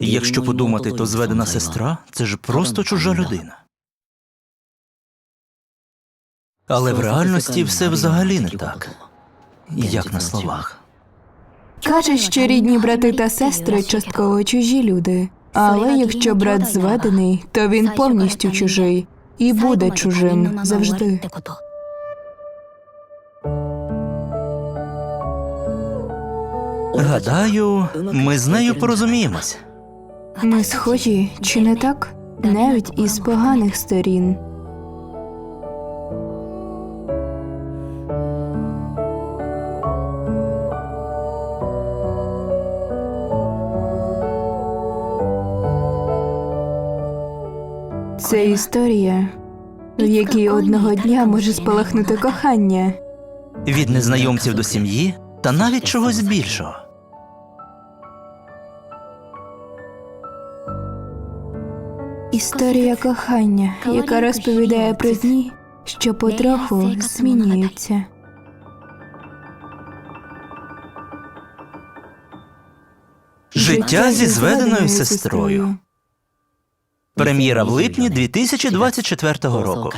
Якщо подумати, то зведена сестра це ж просто чужа людина. Але в реальності все взагалі не так, як на словах. Кажуть, що рідні брати та сестри частково чужі люди. Але якщо брат зведений, то він повністю чужий і буде чужим завжди. Гадаю, ми з нею порозуміємось. Ми схожі, чи не так? Навіть із поганих сторін. Це історія, в якій одного дня може спалахнути кохання. Від незнайомців до сім'ї та навіть чогось більшого. Історія кохання, яка розповідає про дні, що потроху змінюються. Життя зі зведеною сестрою. Прем'єра в липні 2024 року.